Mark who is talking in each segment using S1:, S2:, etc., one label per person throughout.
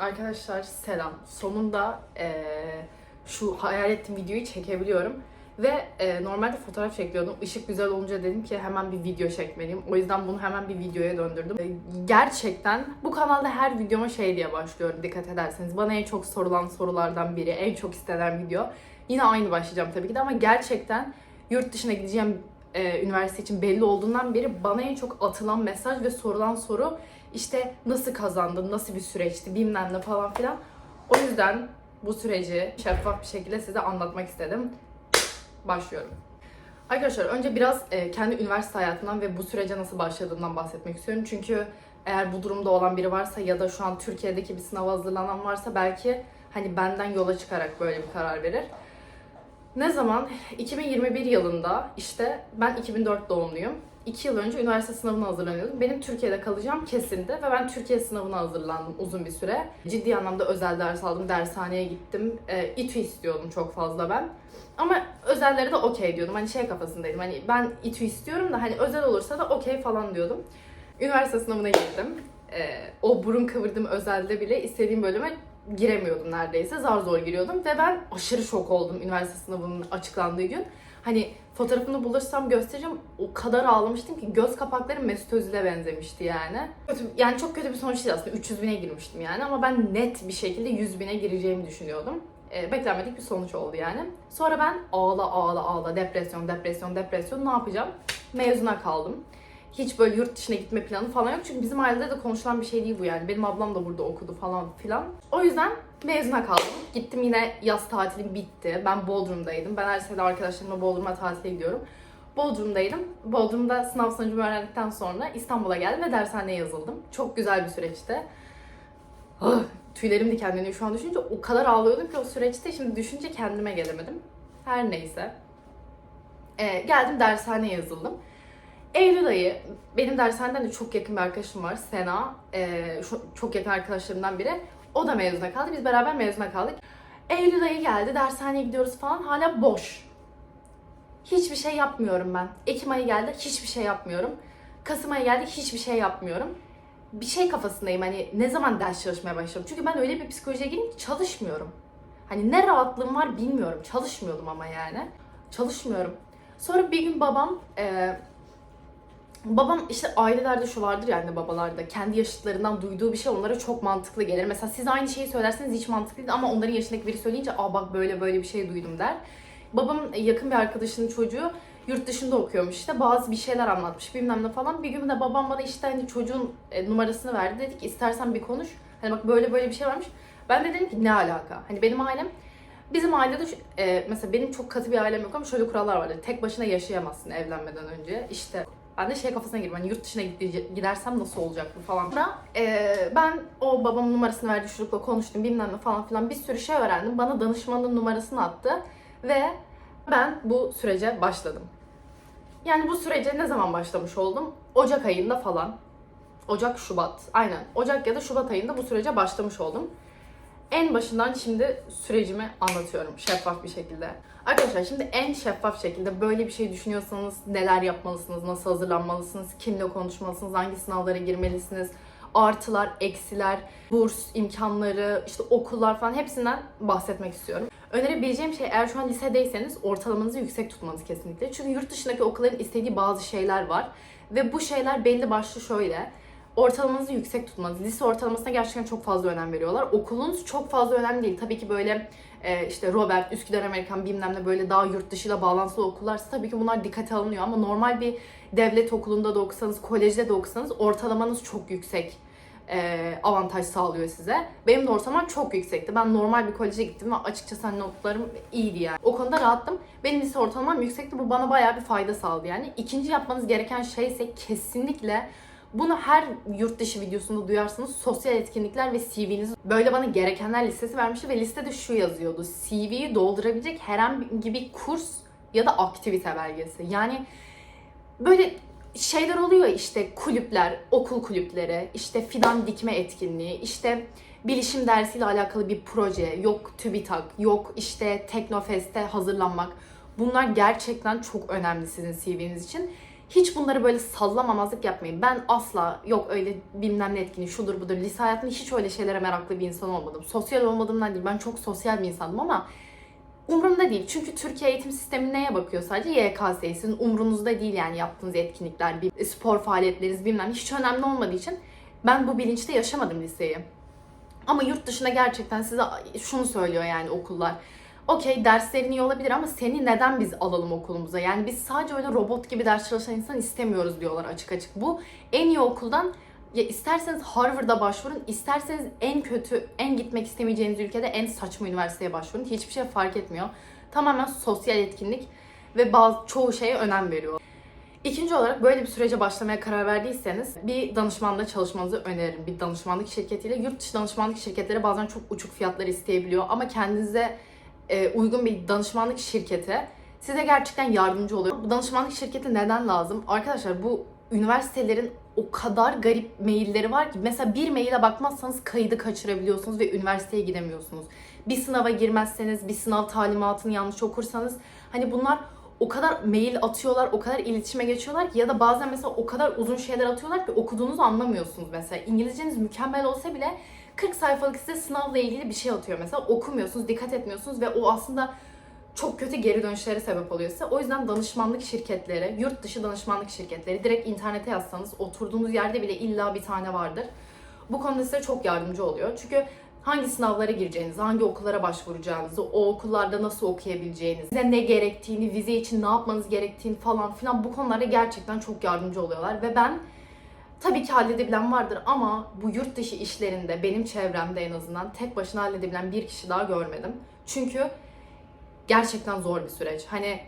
S1: Arkadaşlar selam. Sonunda eee, şu hayal ettiğim videoyu çekebiliyorum. Ve eee, normalde fotoğraf çekiyordum. Işık güzel olunca dedim ki hemen bir video çekmeliyim. O yüzden bunu hemen bir videoya döndürdüm. Eee, gerçekten bu kanalda her videoma şey diye başlıyorum dikkat ederseniz. Bana en çok sorulan sorulardan biri, en çok istenen video. Yine aynı başlayacağım tabii ki de ama gerçekten yurt dışına gideceğim eee, üniversite için belli olduğundan beri bana en çok atılan mesaj ve sorulan soru işte nasıl kazandın, nasıl bir süreçti bilmem ne falan filan. O yüzden bu süreci şeffaf bir şekilde size anlatmak istedim. Başlıyorum. Arkadaşlar önce biraz e, kendi üniversite hayatından ve bu sürece nasıl başladığımdan bahsetmek istiyorum. Çünkü eğer bu durumda olan biri varsa ya da şu an Türkiye'deki bir sınava hazırlanan varsa belki hani benden yola çıkarak böyle bir karar verir. Ne zaman? 2021 yılında işte ben 2004 doğumluyum. 2 yıl önce üniversite sınavına hazırlanıyordum. Benim Türkiye'de kalacağım kesindi ve ben Türkiye sınavına hazırlandım uzun bir süre. Ciddi anlamda özel ders aldım, dershaneye gittim. E, İTÜ istiyordum çok fazla ben. Ama özellere de okey diyordum. Hani şey kafasındaydım. Hani ben İTÜ istiyorum da hani özel olursa da okey falan diyordum. Üniversite sınavına girdim. E, o burun kıvırdığım özelde bile istediğim bölüme giremiyordum neredeyse. Zar zor giriyordum ve ben aşırı şok oldum üniversite sınavının açıklandığı gün. Hani fotoğrafını bulursam göstereceğim. O kadar ağlamıştım ki göz kapaklarım Mesut Özil'e benzemişti yani. Kötü, yani çok kötü bir sonuç değil aslında. 300 bine girmiştim yani ama ben net bir şekilde 100 bine gireceğimi düşünüyordum. E, beklenmedik bir sonuç oldu yani. Sonra ben ağla ağla ağla depresyon depresyon depresyon ne yapacağım? Mezuna kaldım. Hiç böyle yurt dışına gitme planı falan yok. Çünkü bizim ailede de konuşulan bir şey değil bu yani. Benim ablam da burada okudu falan filan. O yüzden mezuna kaldım. Gittim yine yaz tatilim bitti. Ben Bodrum'daydım. Ben her sene arkadaşlarımla Bodrum'a tatile gidiyorum. Bodrum'daydım. Bodrum'da sınav sonucumu öğrendikten sonra İstanbul'a geldim ve dershaneye yazıldım. Çok güzel bir süreçti. Ah, tüylerim dikenleniyor şu an düşününce. O kadar ağlıyordum ki o süreçte. Şimdi düşünce kendime gelemedim. Her neyse. Ee, geldim dershaneye yazıldım. Eylül ayı benim dershaneden de çok yakın bir arkadaşım var. Sena. Ee, çok yakın arkadaşlarımdan biri. O da mezuna kaldı. Biz beraber mezuna kaldık. Eylül ayı geldi. Dershaneye gidiyoruz falan. Hala boş. Hiçbir şey yapmıyorum ben. Ekim ayı geldi. Hiçbir şey yapmıyorum. Kasım ayı geldi. Hiçbir şey yapmıyorum. Bir şey kafasındayım. Hani ne zaman ders çalışmaya başladım. Çünkü ben öyle bir psikolojiye girdim ki çalışmıyorum. Hani ne rahatlığım var bilmiyorum. Çalışmıyordum ama yani. Çalışmıyorum. Sonra bir gün babam e, Babam işte ailelerde şu vardır ya anne babalarda kendi yaşıtlarından duyduğu bir şey onlara çok mantıklı gelir. Mesela siz aynı şeyi söylerseniz hiç mantıklı değil ama onların yaşındaki biri söyleyince aa bak böyle böyle bir şey duydum der. Babam yakın bir arkadaşının çocuğu yurt dışında okuyormuş işte bazı bir şeyler anlatmış bilmem ne falan. Bir gün de babam bana işte hani çocuğun e, numarasını verdi dedi ki istersen bir konuş. Hani bak böyle böyle bir şey varmış. Ben de dedim ki ne alaka? Hani benim ailem Bizim ailede e, mesela benim çok katı bir ailem yok ama şöyle kurallar vardır. Tek başına yaşayamazsın evlenmeden önce. İşte ben de şey kafasına girdim. Hani yurt dışına gide- gidersem nasıl olacak bu falan. Sonra e, ben o babamın numarasını verdi çocukla konuştum bilmem ne falan filan bir sürü şey öğrendim. Bana danışmanın numarasını attı ve ben bu sürece başladım. Yani bu sürece ne zaman başlamış oldum? Ocak ayında falan. Ocak, Şubat. Aynen. Ocak ya da Şubat ayında bu sürece başlamış oldum. En başından şimdi sürecimi anlatıyorum şeffaf bir şekilde. Arkadaşlar şimdi en şeffaf şekilde böyle bir şey düşünüyorsanız neler yapmalısınız, nasıl hazırlanmalısınız, kimle konuşmalısınız, hangi sınavlara girmelisiniz, artılar, eksiler, burs imkanları, işte okullar falan hepsinden bahsetmek istiyorum. Önerebileceğim şey eğer şu an lisedeyseniz ortalamanızı yüksek tutmanız kesinlikle. Çünkü yurt dışındaki okulların istediği bazı şeyler var. Ve bu şeyler belli başlı şöyle ortalamanızı yüksek tutmanız. Lise ortalamasına gerçekten çok fazla önem veriyorlar. Okulunuz çok fazla önemli değil. Tabii ki böyle e, işte Robert, Üsküdar Amerikan bilmem ne böyle daha yurt dışıyla bağlantılı okullarsa tabii ki bunlar dikkate alınıyor. Ama normal bir devlet okulunda da okusanız, kolejde de okusanız ortalamanız çok yüksek e, avantaj sağlıyor size. Benim de ortalamam çok yüksekti. Ben normal bir koleje gittim ve açıkçası hani notlarım iyiydi yani. O konuda rahattım. Benim lise ortalamam yüksekti. Bu bana bayağı bir fayda sağladı yani. İkinci yapmanız gereken şey ise kesinlikle bunu her yurt dışı videosunda duyarsanız sosyal etkinlikler ve CV'niz böyle bana gerekenler listesi vermişti ve listede şu yazıyordu. CV'yi doldurabilecek herhangi bir kurs ya da aktivite belgesi. Yani böyle şeyler oluyor işte kulüpler, okul kulüpleri, işte fidan dikme etkinliği, işte bilişim dersiyle alakalı bir proje, yok TÜBİTAK, yok işte Teknofest'e hazırlanmak. Bunlar gerçekten çok önemli sizin CV'niz için. Hiç bunları böyle sallamamazlık yapmayın. Ben asla yok öyle bilmem ne etkinliği şudur budur. Lise hayatımda hiç öyle şeylere meraklı bir insan olmadım. Sosyal olmadığımdan değil. Ben çok sosyal bir insandım ama umurumda değil. Çünkü Türkiye eğitim sistemi neye bakıyor sadece? YKS'ye. Sizin umrunuzda değil yani yaptığınız etkinlikler, bir spor faaliyetleriniz bilmem hiç önemli olmadığı için ben bu bilinçte yaşamadım liseyi. Ama yurt dışında gerçekten size şunu söylüyor yani okullar. Okey derslerin iyi olabilir ama seni neden biz alalım okulumuza? Yani biz sadece öyle robot gibi ders çalışan insan istemiyoruz diyorlar açık açık. Bu en iyi okuldan ya isterseniz Harvard'a başvurun, isterseniz en kötü, en gitmek istemeyeceğiniz ülkede en saçma üniversiteye başvurun. Hiçbir şey fark etmiyor. Tamamen sosyal etkinlik ve bazı çoğu şeye önem veriyor. İkinci olarak böyle bir sürece başlamaya karar verdiyseniz bir danışmanla çalışmanızı öneririm. Bir danışmanlık şirketiyle. Yurt dışı danışmanlık şirketleri bazen çok uçuk fiyatlar isteyebiliyor ama kendinize uygun bir danışmanlık şirketi size gerçekten yardımcı oluyor. Bu danışmanlık şirketi neden lazım? Arkadaşlar bu üniversitelerin o kadar garip mailleri var ki mesela bir maile bakmazsanız kaydı kaçırabiliyorsunuz ve üniversiteye gidemiyorsunuz. Bir sınava girmezseniz, bir sınav talimatını yanlış okursanız hani bunlar o kadar mail atıyorlar, o kadar iletişime geçiyorlar ki ya da bazen mesela o kadar uzun şeyler atıyorlar ki okuduğunuzu anlamıyorsunuz mesela. İngilizceniz mükemmel olsa bile 40 sayfalık size sınavla ilgili bir şey atıyor mesela. Okumuyorsunuz, dikkat etmiyorsunuz ve o aslında çok kötü geri dönüşlere sebep oluyor size. O yüzden danışmanlık şirketleri, yurt dışı danışmanlık şirketleri direkt internete yazsanız oturduğunuz yerde bile illa bir tane vardır. Bu konuda size çok yardımcı oluyor. Çünkü hangi sınavlara gireceğinizi, hangi okullara başvuracağınızı, o okullarda nasıl okuyabileceğinizi, size ne gerektiğini, vize için ne yapmanız gerektiğini falan filan bu konularda gerçekten çok yardımcı oluyorlar. Ve ben tabii ki halledebilen vardır ama bu yurt dışı işlerinde benim çevremde en azından tek başına halledebilen bir kişi daha görmedim. Çünkü gerçekten zor bir süreç. Hani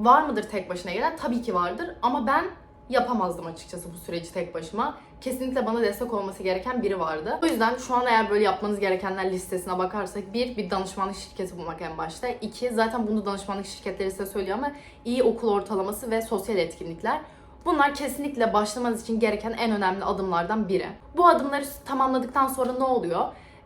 S1: var mıdır tek başına gelen? Tabii ki vardır ama ben yapamazdım açıkçası bu süreci tek başıma. Kesinlikle bana destek olması gereken biri vardı. O yüzden şu an eğer böyle yapmanız gerekenler listesine bakarsak bir, bir danışmanlık şirketi bulmak en başta. İki, zaten bunu danışmanlık şirketleri size söylüyor ama iyi okul ortalaması ve sosyal etkinlikler. Bunlar kesinlikle başlamanız için gereken en önemli adımlardan biri. Bu adımları tamamladıktan sonra ne oluyor?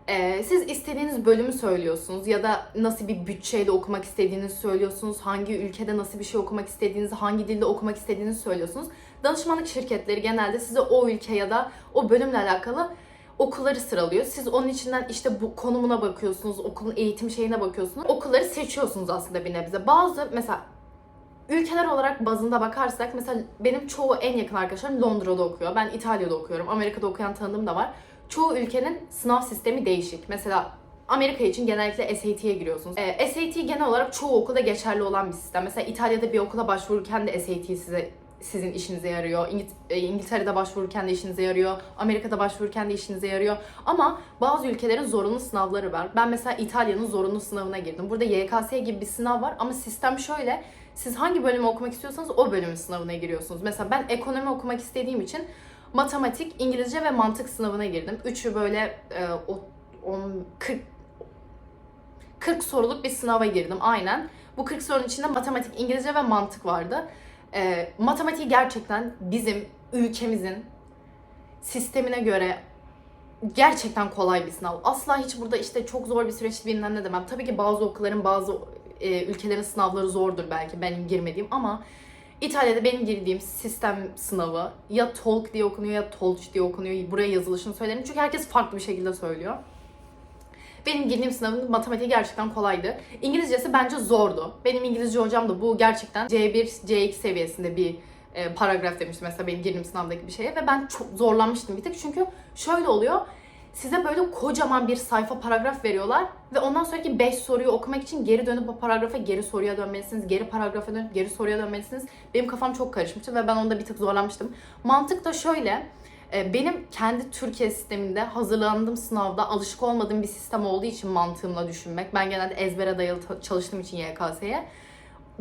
S1: Ee, siz istediğiniz bölümü söylüyorsunuz ya da nasıl bir bütçeyle okumak istediğinizi söylüyorsunuz. Hangi ülkede nasıl bir şey okumak istediğinizi, hangi dilde okumak istediğinizi söylüyorsunuz. Danışmanlık şirketleri genelde size o ülke ya da o bölümle alakalı okulları sıralıyor. Siz onun içinden işte bu konumuna bakıyorsunuz, okulun eğitim şeyine bakıyorsunuz. Okulları seçiyorsunuz aslında bir nebze. Bazı mesela ülkeler olarak bazında bakarsak mesela benim çoğu en yakın arkadaşlarım Londra'da okuyor. Ben İtalya'da okuyorum. Amerika'da okuyan tanıdığım da var çoğu ülkenin sınav sistemi değişik. Mesela Amerika için genellikle SAT'ye giriyorsunuz. E, SAT genel olarak çoğu okulda geçerli olan bir sistem. Mesela İtalya'da bir okula başvururken de SAT size sizin işinize yarıyor. İngil- e, İngiltere'de başvururken de işinize yarıyor. Amerika'da başvururken de işinize yarıyor. Ama bazı ülkelerin zorunlu sınavları var. Ben mesela İtalya'nın zorunlu sınavına girdim. Burada YKS gibi bir sınav var ama sistem şöyle. Siz hangi bölümü okumak istiyorsanız o bölümün sınavına giriyorsunuz. Mesela ben ekonomi okumak istediğim için matematik, İngilizce ve mantık sınavına girdim. Üçü böyle e, o, on, 40 40 soruluk bir sınava girdim aynen. Bu 40 sorunun içinde matematik, İngilizce ve mantık vardı. E, matematiği gerçekten bizim ülkemizin sistemine göre gerçekten kolay bir sınav. Asla hiç burada işte çok zor bir süreç bilmem ne demem. Tabii ki bazı okulların, bazı e, ülkelerin sınavları zordur belki benim girmediğim ama İtalya'da benim girdiğim sistem sınavı ya TOLK diye okunuyor ya TOLC diye okunuyor. Buraya yazılışını söylerim çünkü herkes farklı bir şekilde söylüyor. Benim girdiğim sınavın matematiği gerçekten kolaydı. İngilizcesi bence zordu. Benim İngilizce hocam da bu gerçekten C1, C2 seviyesinde bir e, paragraf demişti mesela benim girdiğim sınavdaki bir şeye ve ben çok zorlanmıştım bir tık çünkü şöyle oluyor size böyle kocaman bir sayfa paragraf veriyorlar ve ondan sonraki 5 soruyu okumak için geri dönüp o paragrafa geri soruya dönmelisiniz. Geri paragrafa dönüp geri soruya dönmelisiniz. Benim kafam çok karışmıştı ve ben onda bir tık zorlanmıştım. Mantık da şöyle. e, Benim kendi Türkiye sisteminde hazırlandığım sınavda alışık olmadığım bir sistem olduğu için mantığımla düşünmek. Ben genelde ezbere dayalı çalıştığım için YKS'ye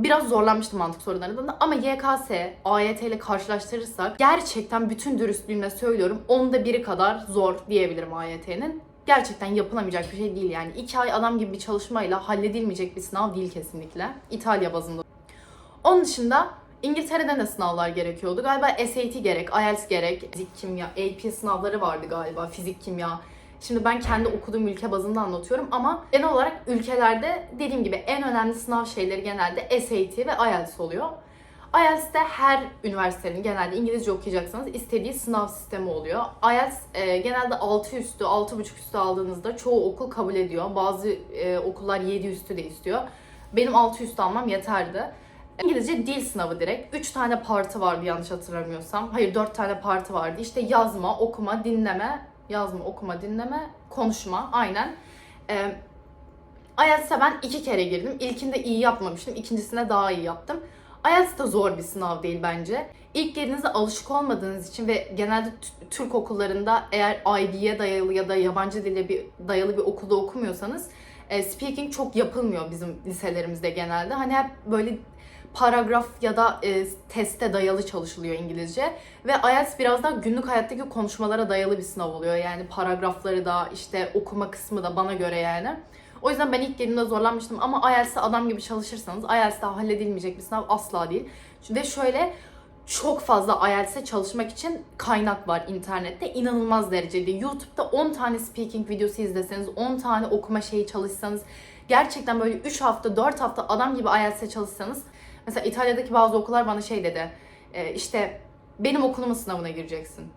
S1: biraz zorlanmıştım mantık sorularında ama YKS, AYT ile karşılaştırırsak gerçekten bütün dürüstlüğümle söylüyorum onda biri kadar zor diyebilirim AYT'nin. Gerçekten yapılamayacak bir şey değil yani. iki ay adam gibi bir çalışmayla halledilmeyecek bir sınav değil kesinlikle. İtalya bazında. Onun dışında İngiltere'de de sınavlar gerekiyordu. Galiba SAT gerek, IELTS gerek, fizik, kimya, AP sınavları vardı galiba, fizik, kimya. Şimdi ben kendi okuduğum ülke bazında anlatıyorum ama genel olarak ülkelerde dediğim gibi en önemli sınav şeyleri genelde SAT ve IELTS oluyor. IELTS'te her üniversitenin genelde İngilizce okuyacaksanız istediği sınav sistemi oluyor. IELTS e, genelde 6 üstü, 6,5 üstü aldığınızda çoğu okul kabul ediyor. Bazı e, okullar 7 üstü de istiyor. Benim 6 üstü almam yeterdi. İngilizce dil sınavı direkt. 3 tane partı vardı yanlış hatırlamıyorsam. Hayır 4 tane partı vardı. İşte yazma, okuma, dinleme, yazma, okuma, dinleme, konuşma. Aynen. Ee, IELTS'e ben iki kere girdim. İlkinde iyi yapmamıştım. ikincisinde daha iyi yaptım. IELTS da zor bir sınav değil bence. İlk girdiğinizde alışık olmadığınız için ve genelde Türk okullarında eğer IB'ye dayalı ya da yabancı dile bir dayalı bir okulda okumuyorsanız e, speaking çok yapılmıyor bizim liselerimizde genelde. Hani hep böyle paragraf ya da e, teste dayalı çalışılıyor İngilizce. Ve IELTS biraz daha günlük hayattaki konuşmalara dayalı bir sınav oluyor. Yani paragrafları da işte okuma kısmı da bana göre yani. O yüzden ben ilk girdiğimde zorlanmıştım ama IELTS'e adam gibi çalışırsanız IELTS'te halledilmeyecek bir sınav asla değil. Ve şöyle çok fazla IELTS'e çalışmak için kaynak var internette. inanılmaz derecede. YouTube'da 10 tane speaking videosu izleseniz, 10 tane okuma şeyi çalışsanız, gerçekten böyle 3 hafta, 4 hafta adam gibi IELTS'e çalışsanız, mesela İtalya'daki bazı okullar bana şey dedi, e, işte benim okulumun sınavına gireceksin.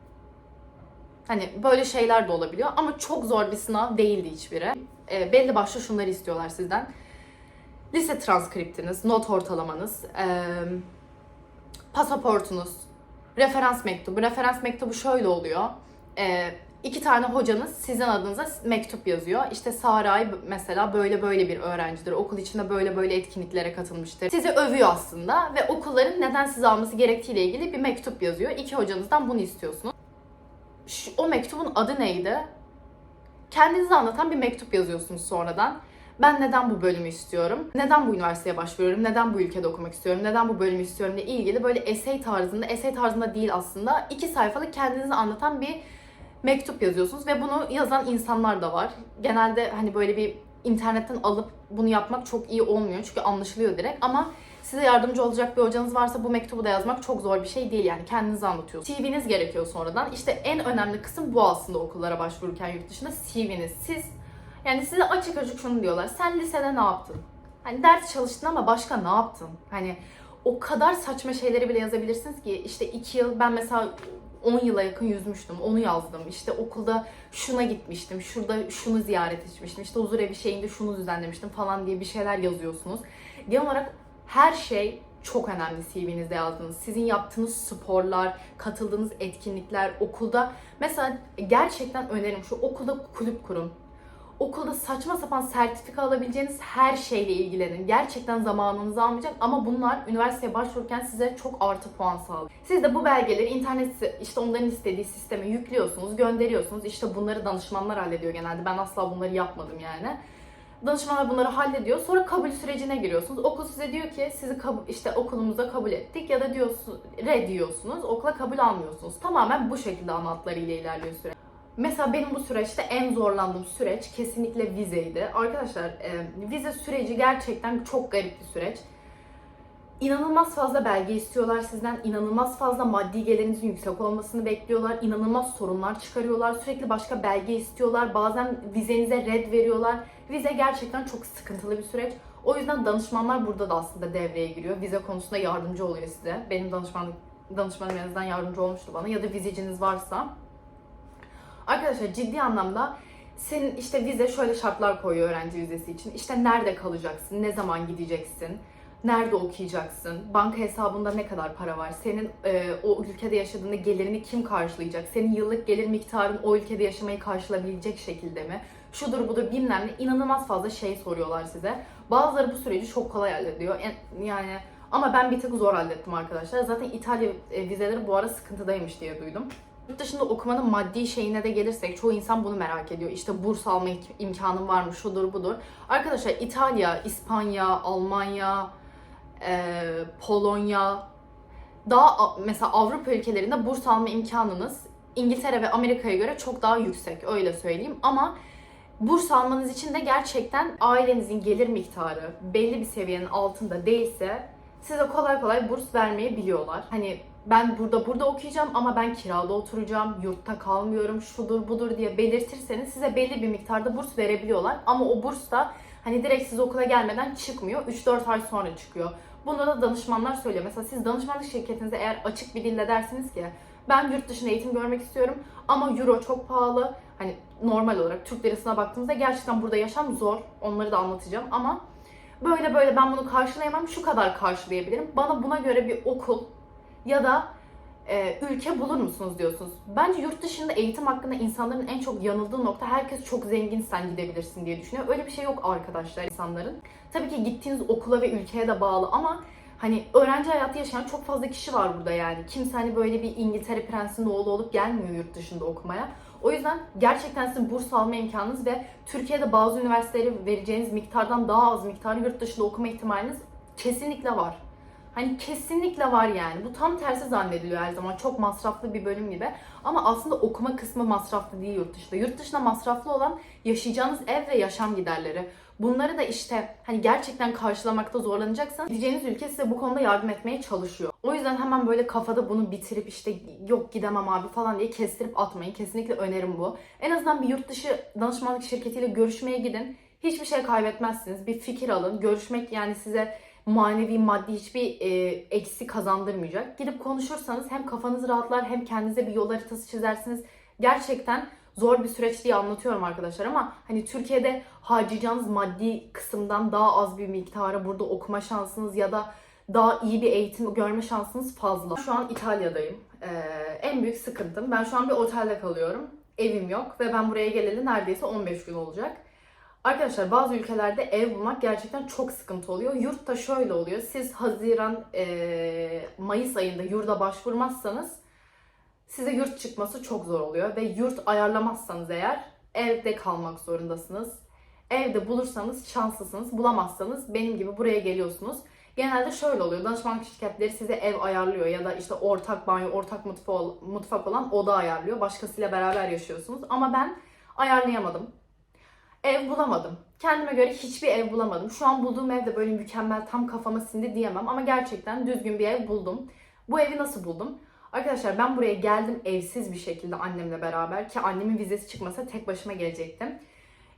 S1: Hani böyle şeyler de olabiliyor ama çok zor bir sınav değildi hiçbiri. E, belli başlı şunları istiyorlar sizden. Lise transkriptiniz, not ortalamanız, e, pasaportunuz, referans mektubu. Referans mektubu şöyle oluyor. E, iki tane hocanız sizin adınıza mektup yazıyor. İşte Saray mesela böyle böyle bir öğrencidir. Okul içinde böyle böyle etkinliklere katılmıştır. Sizi övüyor aslında ve okulların neden sizi alması gerektiğiyle ilgili bir mektup yazıyor. İki hocanızdan bunu istiyorsunuz. Şu, o mektubun adı neydi? Kendinizi anlatan bir mektup yazıyorsunuz sonradan. Ben neden bu bölümü istiyorum? Neden bu üniversiteye başvuruyorum? Neden bu ülkede okumak istiyorum? Neden bu bölümü istiyorum ile ilgili böyle essay tarzında, essay tarzında değil aslında iki sayfalık kendinizi anlatan bir mektup yazıyorsunuz ve bunu yazan insanlar da var. Genelde hani böyle bir internetten alıp bunu yapmak çok iyi olmuyor çünkü anlaşılıyor direkt ama size yardımcı olacak bir hocanız varsa bu mektubu da yazmak çok zor bir şey değil yani kendinizi anlatıyorsunuz. CV'niz gerekiyor sonradan. İşte en önemli kısım bu aslında okullara başvururken yurt dışında CV'niz. Siz yani size açık açık şunu diyorlar. Sen lisede ne yaptın? Hani ders çalıştın ama başka ne yaptın? Hani o kadar saçma şeyleri bile yazabilirsiniz ki işte iki yıl ben mesela 10 yıla yakın yüzmüştüm. Onu yazdım. İşte okulda şuna gitmiştim. Şurada şunu ziyaret etmiştim. İşte huzur evi şeyinde şunu düzenlemiştim falan diye bir şeyler yazıyorsunuz. Genel olarak her şey çok önemli CV'nizde yazdığınız. Sizin yaptığınız sporlar, katıldığınız etkinlikler, okulda mesela gerçekten önerim şu okulda kulüp kurun. Okulda saçma sapan sertifika alabileceğiniz her şeyle ilgilenin. Gerçekten zamanınızı almayacak ama bunlar üniversiteye başvururken size çok artı puan sağlıyor. Siz de bu belgeleri internet işte onların istediği sisteme yüklüyorsunuz, gönderiyorsunuz. İşte bunları danışmanlar hallediyor genelde. Ben asla bunları yapmadım yani. Danışmanlar bunları hallediyor. Sonra kabul sürecine giriyorsunuz. Okul size diyor ki sizi kabul, işte okulumuza kabul ettik ya da diyorsun red diyorsunuz. Okula kabul almıyorsunuz. Tamamen bu şekilde ana hatlarıyla ilerliyor süreç. Mesela benim bu süreçte en zorlandığım süreç kesinlikle vizeydi. Arkadaşlar e, vize süreci gerçekten çok garip bir süreç. İnanılmaz fazla belge istiyorlar sizden. inanılmaz fazla maddi gelirinizin yüksek olmasını bekliyorlar. inanılmaz sorunlar çıkarıyorlar. Sürekli başka belge istiyorlar. Bazen vizenize red veriyorlar. Vize gerçekten çok sıkıntılı bir süreç. O yüzden danışmanlar burada da aslında devreye giriyor. Vize konusunda yardımcı oluyor size. Benim danışmanlık danışmanım en yardımcı olmuştu bana. Ya da vizeciniz varsa. Arkadaşlar ciddi anlamda senin işte vize şöyle şartlar koyuyor öğrenci vizesi için. İşte nerede kalacaksın, ne zaman gideceksin, nerede okuyacaksın, banka hesabında ne kadar para var, senin e, o ülkede yaşadığında gelirini kim karşılayacak, senin yıllık gelir miktarın o ülkede yaşamayı karşılayabilecek şekilde mi, şudur budur bilmem ne inanılmaz fazla şey soruyorlar size. Bazıları bu süreci çok kolay hallediyor. Yani ama ben bir tık zor hallettim arkadaşlar. Zaten İtalya e, vizeleri bu ara sıkıntıdaymış diye duydum. Yurt dışında okumanın maddi şeyine de gelirsek çoğu insan bunu merak ediyor. İşte burs alma im- imkanım var mı, şudur budur. Arkadaşlar İtalya, İspanya, Almanya, e, Polonya, daha mesela Avrupa ülkelerinde burs alma imkanınız İngiltere ve Amerika'ya göre çok daha yüksek öyle söyleyeyim ama burs almanız için de gerçekten ailenizin gelir miktarı belli bir seviyenin altında değilse size kolay kolay burs vermeyebiliyorlar. Hani ben burada burada okuyacağım ama ben kirada oturacağım, yurtta kalmıyorum, şudur budur diye belirtirseniz size belli bir miktarda burs verebiliyorlar. Ama o burs da hani direkt siz okula gelmeden çıkmıyor. 3-4 ay sonra çıkıyor. Bunda da danışmanlar söylüyor. Mesela siz danışmanlık şirketinize eğer açık bir dille dersiniz ki ben yurt dışında eğitim görmek istiyorum ama euro çok pahalı. Hani normal olarak Türk lirasına baktığımızda gerçekten burada yaşam zor. Onları da anlatacağım ama böyle böyle ben bunu karşılayamam şu kadar karşılayabilirim. Bana buna göre bir okul ya da e, ülke bulur musunuz diyorsunuz. Bence yurt dışında eğitim hakkında insanların en çok yanıldığı nokta herkes çok zenginsen gidebilirsin diye düşünüyor. Öyle bir şey yok arkadaşlar insanların. Tabii ki gittiğiniz okula ve ülkeye de bağlı ama hani öğrenci hayatı yaşayan çok fazla kişi var burada yani. Kimse hani böyle bir İngiltere prensinin oğlu olup gelmiyor yurt dışında okumaya. O yüzden gerçekten sizin burs alma imkanınız ve Türkiye'de bazı üniversitelere vereceğiniz miktardan daha az miktarı yurt dışında okuma ihtimaliniz kesinlikle var. Hani kesinlikle var yani. Bu tam tersi zannediliyor her zaman. Çok masraflı bir bölüm gibi. Ama aslında okuma kısmı masraflı değil yurt dışında. Yurt dışında masraflı olan yaşayacağınız ev ve yaşam giderleri. Bunları da işte hani gerçekten karşılamakta zorlanacaksanız gideceğiniz ülke size bu konuda yardım etmeye çalışıyor. O yüzden hemen böyle kafada bunu bitirip işte yok gidemem abi falan diye kestirip atmayın. Kesinlikle önerim bu. En azından bir yurt dışı danışmanlık şirketiyle görüşmeye gidin. Hiçbir şey kaybetmezsiniz. Bir fikir alın. Görüşmek yani size manevi, maddi hiçbir e, eksi kazandırmayacak. Gidip konuşursanız hem kafanız rahatlar hem kendinize bir yol haritası çizersiniz. Gerçekten zor bir süreç diye anlatıyorum arkadaşlar ama hani Türkiye'de harcayacağınız maddi kısımdan daha az bir miktara burada okuma şansınız ya da daha iyi bir eğitim görme şansınız fazla. Şu an İtalya'dayım. Ee, en büyük sıkıntım ben şu an bir otelde kalıyorum. Evim yok ve ben buraya geleli neredeyse 15 gün olacak. Arkadaşlar bazı ülkelerde ev bulmak gerçekten çok sıkıntı oluyor. Yurtta şöyle oluyor. Siz Haziran, e, Mayıs ayında yurda başvurmazsanız size yurt çıkması çok zor oluyor. Ve yurt ayarlamazsanız eğer evde kalmak zorundasınız. Evde bulursanız şanslısınız. Bulamazsanız benim gibi buraya geliyorsunuz. Genelde şöyle oluyor. Danışmanlık şirketleri size ev ayarlıyor ya da işte ortak banyo, ortak mutfak, olan oda ayarlıyor. Başkasıyla beraber yaşıyorsunuz. Ama ben ayarlayamadım ev bulamadım. Kendime göre hiçbir ev bulamadım. Şu an bulduğum ev de böyle mükemmel tam kafama sindi diyemem ama gerçekten düzgün bir ev buldum. Bu evi nasıl buldum? Arkadaşlar ben buraya geldim evsiz bir şekilde annemle beraber ki annemin vizesi çıkmasa tek başıma gelecektim.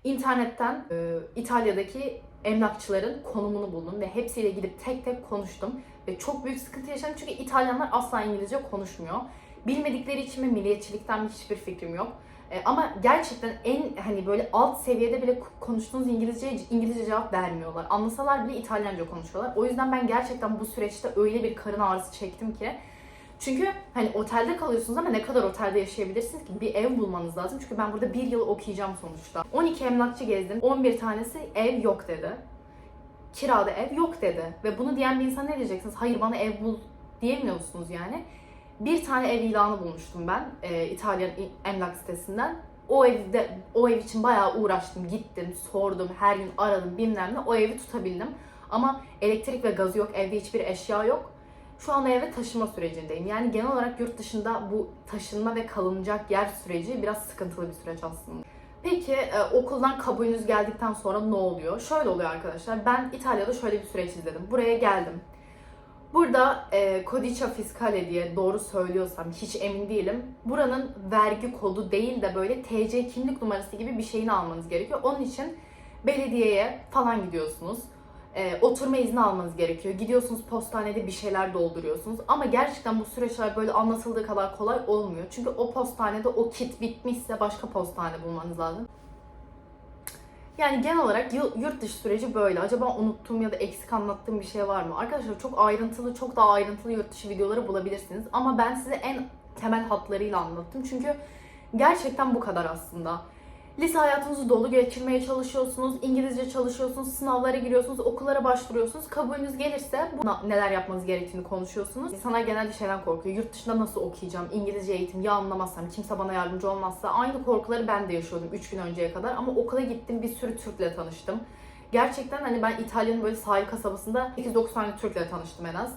S1: İnternetten e, İtalya'daki emlakçıların konumunu buldum ve hepsiyle gidip tek tek konuştum. Ve çok büyük sıkıntı yaşadım çünkü İtalyanlar asla İngilizce konuşmuyor. Bilmedikleri için mi milliyetçilikten hiçbir fikrim yok. E, ama gerçekten en hani böyle alt seviyede bile konuştuğunuz İngilizce İngilizce cevap vermiyorlar. Anlasalar bile İtalyanca konuşuyorlar. O yüzden ben gerçekten bu süreçte öyle bir karın ağrısı çektim ki çünkü hani otelde kalıyorsunuz ama ne kadar otelde yaşayabilirsiniz ki? Bir ev bulmanız lazım. Çünkü ben burada bir yıl okuyacağım sonuçta. 12 emlakçı gezdim. 11 tanesi ev yok dedi. Kirada ev yok dedi. Ve bunu diyen bir insan ne diyeceksiniz? Hayır bana ev bul diyemiyorsunuz yani. Bir tane ev ilanı bulmuştum ben e, İtalyan emlak sitesinden. O evde o ev için bayağı uğraştım, gittim, sordum, her gün aradım bilmem ne. O evi tutabildim. Ama elektrik ve gazı yok, evde hiçbir eşya yok. Şu anda eve taşınma sürecindeyim. Yani genel olarak yurt dışında bu taşınma ve kalınacak yer süreci biraz sıkıntılı bir süreç aslında. Peki e, okuldan kabulünüz geldikten sonra ne oluyor? Şöyle oluyor arkadaşlar. Ben İtalya'da şöyle bir süreç izledim. Buraya geldim. Burada e, Codice Fiscale diye doğru söylüyorsam hiç emin değilim. Buranın vergi kodu değil de böyle TC kimlik numarası gibi bir şeyini almanız gerekiyor. Onun için belediyeye falan gidiyorsunuz. E, oturma izni almanız gerekiyor. Gidiyorsunuz postanede bir şeyler dolduruyorsunuz. Ama gerçekten bu süreçler böyle anlatıldığı kadar kolay olmuyor. Çünkü o postanede o kit bitmişse başka postane bulmanız lazım. Yani genel olarak yurt dışı süreci böyle. Acaba unuttuğum ya da eksik anlattığım bir şey var mı? Arkadaşlar çok ayrıntılı, çok daha ayrıntılı yurt dışı videoları bulabilirsiniz. Ama ben size en temel hatlarıyla anlattım. Çünkü gerçekten bu kadar aslında. Lise hayatınızı dolu geçirmeye çalışıyorsunuz, İngilizce çalışıyorsunuz, sınavlara giriyorsunuz, okullara başvuruyorsunuz. Kabulünüz gelirse bu neler yapmanız gerektiğini konuşuyorsunuz. İnsanlar genelde şeyden korkuyor. Yurt dışında nasıl okuyacağım, İngilizce eğitim ya anlamazsam, kimse bana yardımcı olmazsa. Aynı korkuları ben de yaşıyordum 3 gün önceye kadar. Ama okula gittim, bir sürü Türk'le tanıştım. Gerçekten hani ben İtalya'nın böyle sahil kasabasında 8-9 tane Türk'le tanıştım en az.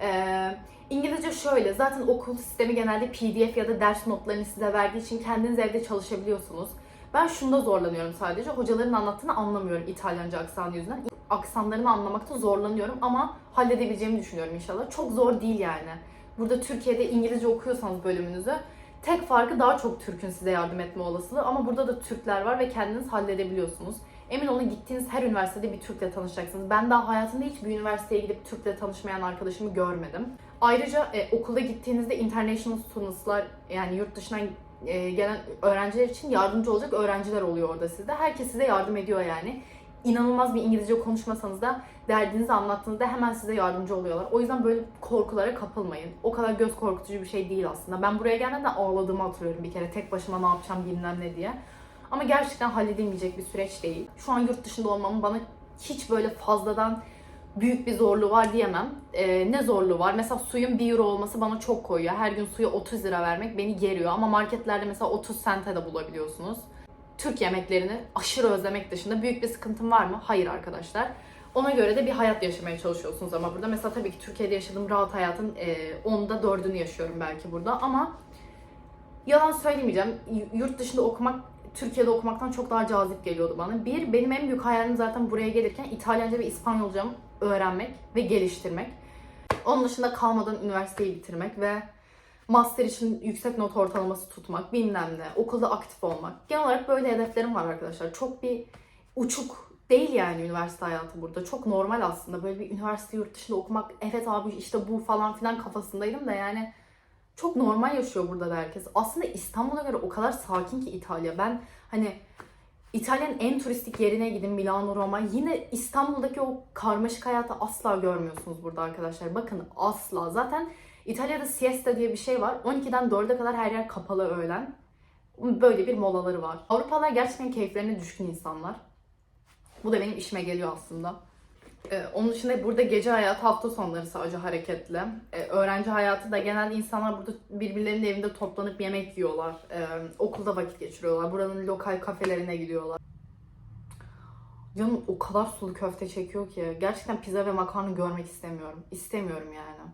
S1: Ee, İngilizce şöyle, zaten okul sistemi genelde PDF ya da ders notlarını size verdiği için kendiniz evde çalışabiliyorsunuz. Ben şunda zorlanıyorum sadece. Hocaların anlattığını anlamıyorum İtalyanca aksan yüzünden. Aksanlarını anlamakta zorlanıyorum ama halledebileceğimi düşünüyorum inşallah. Çok zor değil yani. Burada Türkiye'de İngilizce okuyorsanız bölümünüzü tek farkı daha çok Türk'ün size yardım etme olasılığı ama burada da Türkler var ve kendiniz halledebiliyorsunuz. Emin olun gittiğiniz her üniversitede bir Türk'le tanışacaksınız. Ben daha hayatımda hiçbir üniversiteye gidip Türk'le tanışmayan arkadaşımı görmedim. Ayrıca e, okulda gittiğinizde international students'lar yani yurt dışından e, gelen öğrenciler için yardımcı olacak öğrenciler oluyor orada sizde. Herkes size yardım ediyor yani. İnanılmaz bir İngilizce konuşmasanız da derdinizi anlattığınızda hemen size yardımcı oluyorlar. O yüzden böyle korkulara kapılmayın. O kadar göz korkutucu bir şey değil aslında. Ben buraya gelmeden ağladığımı hatırlıyorum bir kere. Tek başıma ne yapacağım bilmem ne diye. Ama gerçekten halledilmeyecek bir süreç değil. Şu an yurt dışında olmamın bana hiç böyle fazladan büyük bir zorluğu var diyemem. Ee, ne zorluğu var? Mesela suyun 1 euro olması bana çok koyuyor. Her gün suya 30 lira vermek beni geriyor. Ama marketlerde mesela 30 sente de bulabiliyorsunuz. Türk yemeklerini aşırı özlemek dışında büyük bir sıkıntım var mı? Hayır arkadaşlar. Ona göre de bir hayat yaşamaya çalışıyorsunuz ama burada. Mesela tabii ki Türkiye'de yaşadığım rahat hayatın e, onda dördünü yaşıyorum belki burada ama yalan söylemeyeceğim. Yurt dışında okumak Türkiye'de okumaktan çok daha cazip geliyordu bana. Bir, benim en büyük hayalim zaten buraya gelirken İtalyanca ve İspanyolcamı öğrenmek ve geliştirmek. Onun dışında kalmadan üniversiteyi bitirmek ve master için yüksek not ortalaması tutmak, bilmem ne, okulda aktif olmak. Genel olarak böyle hedeflerim var arkadaşlar. Çok bir uçuk değil yani üniversite hayatı burada. Çok normal aslında. Böyle bir üniversite yurt dışında okumak, evet abi işte bu falan filan kafasındaydım da yani çok normal yaşıyor burada da herkes. Aslında İstanbul'a göre o kadar sakin ki İtalya. Ben hani İtalya'nın en turistik yerine gidin Milano, Roma. Yine İstanbul'daki o karmaşık hayatı asla görmüyorsunuz burada arkadaşlar. Bakın asla. Zaten İtalya'da siesta diye bir şey var. 12'den 4'e kadar her yer kapalı öğlen. Böyle bir molaları var. Avrupalılar gerçekten keyiflerine düşkün insanlar. Bu da benim işime geliyor aslında. Ee, onun dışında burada gece hayatı hafta sonları sadece hareketli. Ee, öğrenci hayatı da genelde insanlar burada birbirlerinin evinde toplanıp yemek yiyorlar. Ee, okulda vakit geçiriyorlar. Buranın lokal kafelerine gidiyorlar. Canım o kadar sulu köfte çekiyor ki. Gerçekten pizza ve makarna görmek istemiyorum. İstemiyorum yani.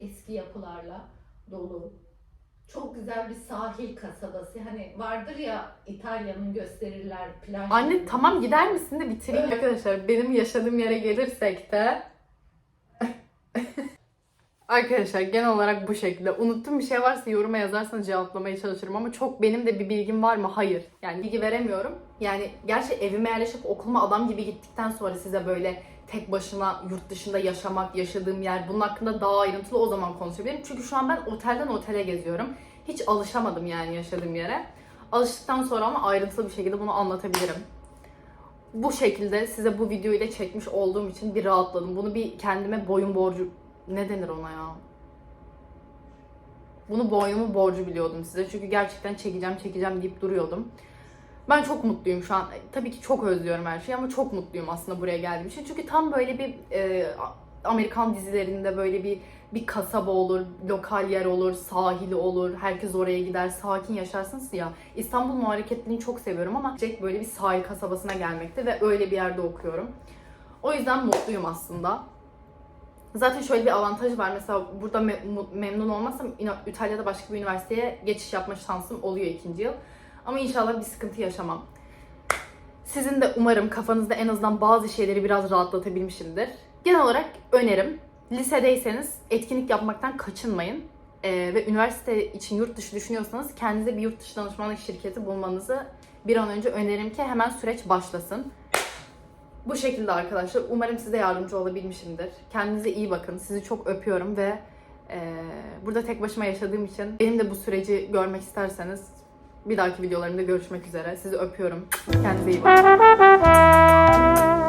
S2: eski yapılarla dolu. Çok güzel bir sahil kasabası. Hani vardır ya İtalya'nın gösterirler plaj.
S1: Anne tamam gider misin de bitireyim
S2: Evet.
S1: arkadaşlar. Benim yaşadığım yere gelirsek de Arkadaşlar genel olarak bu şekilde. Unuttuğum bir şey varsa yoruma yazarsanız cevaplamaya çalışırım ama çok benim de bir bilgim var mı? Hayır. Yani bilgi veremiyorum. Yani gerçi evime yerleşip okuluma adam gibi gittikten sonra size böyle tek başına yurt dışında yaşamak, yaşadığım yer bunun hakkında daha ayrıntılı o zaman konuşabilirim. Çünkü şu an ben otelden otele geziyorum. Hiç alışamadım yani yaşadığım yere. Alıştıktan sonra ama ayrıntılı bir şekilde bunu anlatabilirim bu şekilde size bu videoyu da çekmiş olduğum için bir rahatladım. Bunu bir kendime boyun borcu ne denir ona ya? Bunu boynumu borcu biliyordum size. Çünkü gerçekten çekeceğim çekeceğim deyip duruyordum. Ben çok mutluyum şu an. Tabii ki çok özlüyorum her şeyi ama çok mutluyum aslında buraya geldiğim için. Çünkü tam böyle bir e, Amerikan dizilerinde böyle bir bir kasaba olur, lokal yer olur, sahili olur. Herkes oraya gider, sakin yaşarsınız ya. İstanbul'un o hareketliliğini çok seviyorum ama Jack böyle bir sahil kasabasına gelmekte ve öyle bir yerde okuyorum. O yüzden mutluyum aslında. Zaten şöyle bir avantajı var. Mesela burada me- memnun olmazsam İtalya'da başka bir üniversiteye geçiş yapma şansım oluyor ikinci yıl. Ama inşallah bir sıkıntı yaşamam. Sizin de umarım kafanızda en azından bazı şeyleri biraz rahatlatabilmişimdir. Genel olarak önerim. Lisedeyseniz etkinlik yapmaktan kaçınmayın. Ee, ve üniversite için yurt dışı düşünüyorsanız kendinize bir yurt dışı danışmanlık şirketi bulmanızı bir an önce öneririm ki hemen süreç başlasın. Bu şekilde arkadaşlar. Umarım size yardımcı olabilmişimdir. Kendinize iyi bakın. Sizi çok öpüyorum ve e, burada tek başıma yaşadığım için benim de bu süreci görmek isterseniz bir dahaki videolarımda görüşmek üzere. Sizi öpüyorum. Kendinize iyi bakın.